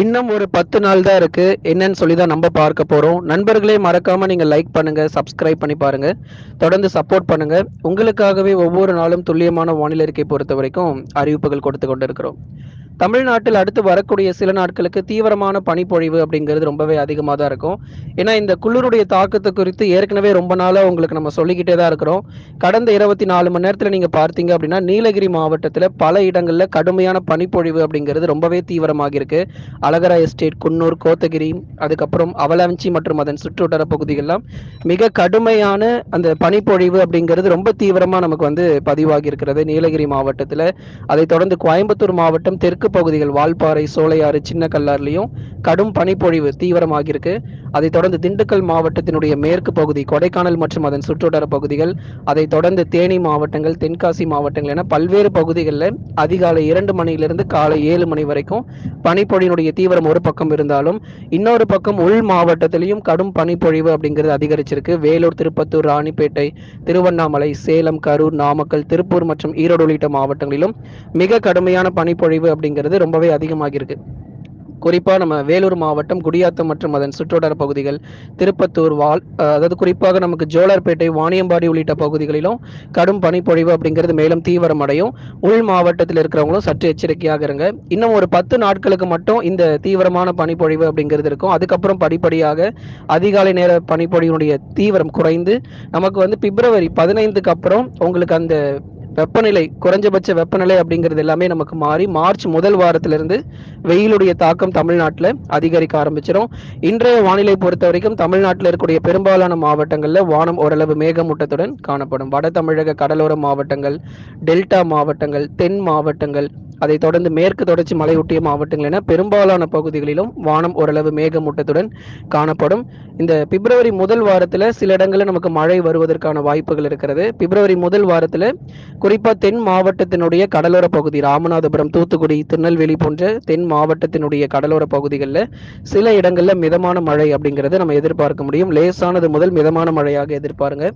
இன்னும் ஒரு பத்து நாள் தான் இருக்கு. என்னன்னு சொல்லி தான் நம்ம பார்க்க போறோம். நண்பர்களே மறக்காம நீங்க லைக் பண்ணுங்க சப்ஸ்கிரைப் பண்ணி பாருங்க. தொடர்ந்து சப்போர்ட் பண்ணுங்க. உங்களுக்காகவே ஒவ்வொரு நாளும் துல்லியமான வானிலை இருக்கை பொறுத்த வரைக்கும் அறிவிப்புகள் கொடுத்து கொண்டு இருக்கிறோம் தமிழ்நாட்டில் அடுத்து வரக்கூடிய சில நாட்களுக்கு தீவிரமான பனிப்பொழிவு அப்படிங்கிறது ரொம்பவே அதிகமாக தான் இருக்கும். ஏன்னா இந்த குளிருடைய தாக்கத்தை குறித்து ஏற்கனவே ரொம்ப நாளாக உங்களுக்கு நம்ம சொல்லிக்கிட்டே தான் இருக்கிறோம். கடந்த இருபத்தி நாலு மணி நேரத்தில் நீங்கள் பார்த்தீங்க அப்படின்னா நீலகிரி மாவட்டத்தில் பல இடங்களில் கடுமையான பனிப்பொழிவு அப்படிங்கிறது ரொம்பவே தீவிரமாக இருக்கு. அழகரா எஸ்டேட் குன்னூர் கோத்தகிரி அதுக்கப்புறம் அவலாஞ்சி மற்றும் அதன் சுற்றுவட்டார பகுதிகள்லாம் மிக கடுமையான அந்த பனிப்பொழிவு அப்படிங்கிறது ரொம்ப தீவிரமாக நமக்கு வந்து பதிவாகி இருக்கிறது நீலகிரி மாவட்டத்தில். அதைத் தொடர்ந்து கோயம்புத்தூர் மாவட்டம் தெற்கு பகுதிகள் வால்பாறை சோலையாறு சின்ன கல்லாறுலையும் கடும் பனிப்பொழிவு தீவிரமாகியிருக்கு. அதைத் தொடர்ந்து திண்டுக்கல் மாவட்டத்தினுடைய மேற்கு பகுதி கொடைக்கானல் மற்றும் அதன் சுற்றுவட்டார பகுதிகள் அதைத் தொடர்ந்து தேனி மாவட்டங்கள் தென்காசி மாவட்டங்கள் என பல்வேறு பகுதிகளில் அதிகாலை இரண்டு மணியிலிருந்து காலை ஏழு மணி வரைக்கும் பனிப்பொழியினுடைய தீவிரம் ஒரு பக்கம் இருந்தாலும் இன்னொரு பக்கம் உள் மாவட்டத்திலையும் கடும் பனிப்பொழிவு அப்படிங்கிறது அதிகரிச்சிருக்கு. வேலூர் திருப்பத்தூர் ராணிப்பேட்டை திருவண்ணாமலை சேலம் கரூர் நாமக்கல் திருப்பூர் மற்றும் ஈரோடு உள்ளிட்ட மாவட்டங்களிலும் மிக கடுமையான பனிப்பொழிவு அப்படிங்கிறது ரொம்பவே அதிகமாகிருக்கு குறிப்பாக நம்ம வேலூர் மாவட்டம் குடியாத்தம் மற்றும் அதன் சுற்றுவட்டார பகுதிகள் திருப்பத்தூர் வால் அதாவது குறிப்பாக நமக்கு ஜோலார்பேட்டை வாணியம்பாடி உள்ளிட்ட பகுதிகளிலும் கடும் பனிப்பொழிவு அப்படிங்கிறது மேலும் தீவிரமடையும். உள் மாவட்டத்தில் இருக்கிறவங்களும் சற்று எச்சரிக்கையாக இருங்க. இன்னும் ஒரு பத்து நாட்களுக்கு மட்டும் இந்த தீவிரமான பனிப்பொழிவு அப்படிங்கிறது இருக்கும். அதுக்கப்புறம் படிப்படியாக அதிகாலை நேர பனிப்பொழிவினுடைய தீவிரம் குறைந்து நமக்கு வந்து பிப்ரவரி பதினைந்துக்கு அப்புறம் உங்களுக்கு அந்த வெப்பநிலை குறைஞ்சபட்ச வெப்பநிலை அப்படிங்கிறது எல்லாமே நமக்கு மாறி மார்ச் முதல் வாரத்திலிருந்து வெயிலுடைய தாக்கம் தமிழ்நாட்டில் அதிகரிக்க ஆரம்பிச்சிடும் இன்றைய வானிலை பொறுத்த வரைக்கும் தமிழ்நாட்டில் இருக்கக்கூடிய பெரும்பாலான மாவட்டங்களில் வானம் ஓரளவு மேகமூட்டத்துடன் காணப்படும். வட தமிழக கடலோர மாவட்டங்கள் டெல்டா மாவட்டங்கள் தென் மாவட்டங்கள் அதைத் தொடர்ந்து மேற்கு தொடர்ச்சி மலையொட்டிய மாவட்டங்கள் என பெரும்பாலான பகுதிகளிலும் வானம் ஓரளவு மேகமூட்டத்துடன் காணப்படும். இந்த பிப்ரவரி முதல் வாரத்தில் சில இடங்களில் நமக்கு மழை வருவதற்கான வாய்ப்புகள் இருக்கிறது. பிப்ரவரி முதல் வாரத்தில் குறிப்பாக தென் மாவட்டத்தினுடைய கடலோர பகுதி ராமநாதபுரம் தூத்துக்குடி திருநெல்வேலி போன்ற தென் மாவட்டத்தினுடைய கடலோர பகுதிகளில் சில இடங்களில் மிதமான மழை அப்படிங்கிறத நம்ம எதிர்பார்க்க முடியும். லேசானது முதல் மிதமான மழையாக எதிர்பாருங்க.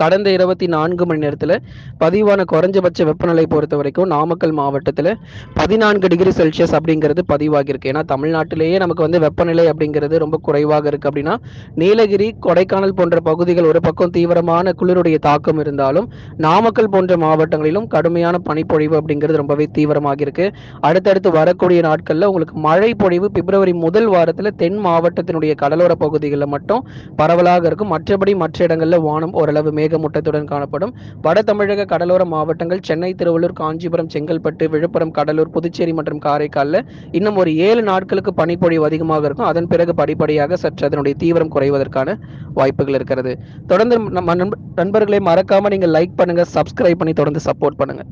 கடந்த இருபத்தி நான்கு மணி நேரத்தில் பதிவான குறைஞ்சபட்ச வெப்பநிலை பொறுத்த வரைக்கும் நாமக்கல் மாவட்டத்தில் பதினான்கு டிகிரி செல்சியஸ் அப்படிங்கிறது பதிவாகியிருக்கு. ஏன்னா தமிழ்நாட்டிலேயே நமக்கு வந்து வெப்பநிலை அப்படிங்கிறது ரொம்ப குறைவாக இருக்கு அப்படின்னா நீலகிரி கொடைக்கானல் போன்ற பகுதிகள் ஒரு பக்கம் தீவிரமான குளிருடைய தாக்கம் இருந்தாலும் நாமக்கல் போன்ற மாவட்டங்களிலும் கடுமையான பனிப்பொழிவு அப்படிங்கிறது ரொம்பவே தீவிரமாக இருக்கு அடுத்தடுத்து வரக்கூடிய நாட்களில் உங்களுக்கு மழை பொழிவு பிப்ரவரி முதல் வாரத்தில் தென் மாவட்டத்தினுடைய கடலோர பகுதிகளில் மட்டும் பரவலாக இருக்கும். மற்றபடி மற்ற இடங்களில் வானம் ஓரளவு மேகமூட்டத்துடன் காணப்படும். வட தமிழக கடலோர மாவட்டங்கள் சென்னை திருவள்ளூர் காஞ்சிபுரம் செங்கல்பட்டு விழுப்புரம் கடலூர் புதுச்சேரி மற்றும் காரைக்காலில் இன்னும் ஒரு ஏழு நாட்களுக்கு பனிப்பொழிவு அதிகமாக இருக்கும். அதன் பிறகு படிப்படியாக சற்று அதனுடைய தீவிரம் குறைவதற்கான வாய்ப்புகள் இருக்கிறது. தொடர்ந்து நம்ம நண்பர்களே மறக்காம நீங்க லைக் பண்ணுங்க சப்ஸ்கிரைப் பண்ணி தொடர்ந்து சப்போர்ட் பண்ணுங்க.